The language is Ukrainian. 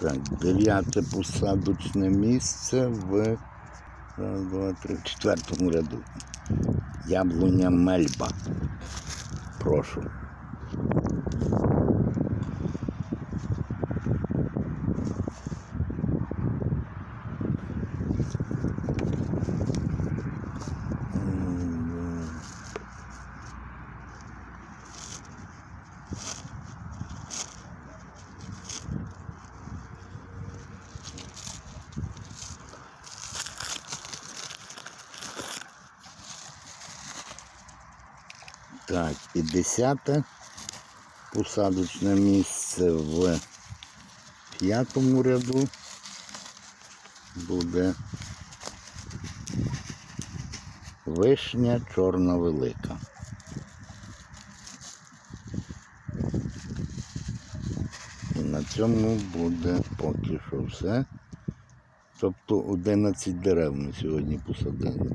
Так, дев'яте посадочне місце в раз, два, три, четвертому ряду. Яблуня мельба. Прошу. Так, і десяте посадочне місце в п'ятому ряду буде вишня чорна велика. І на цьому буде поки що все. Тобто 11 дерев ми сьогодні посадили.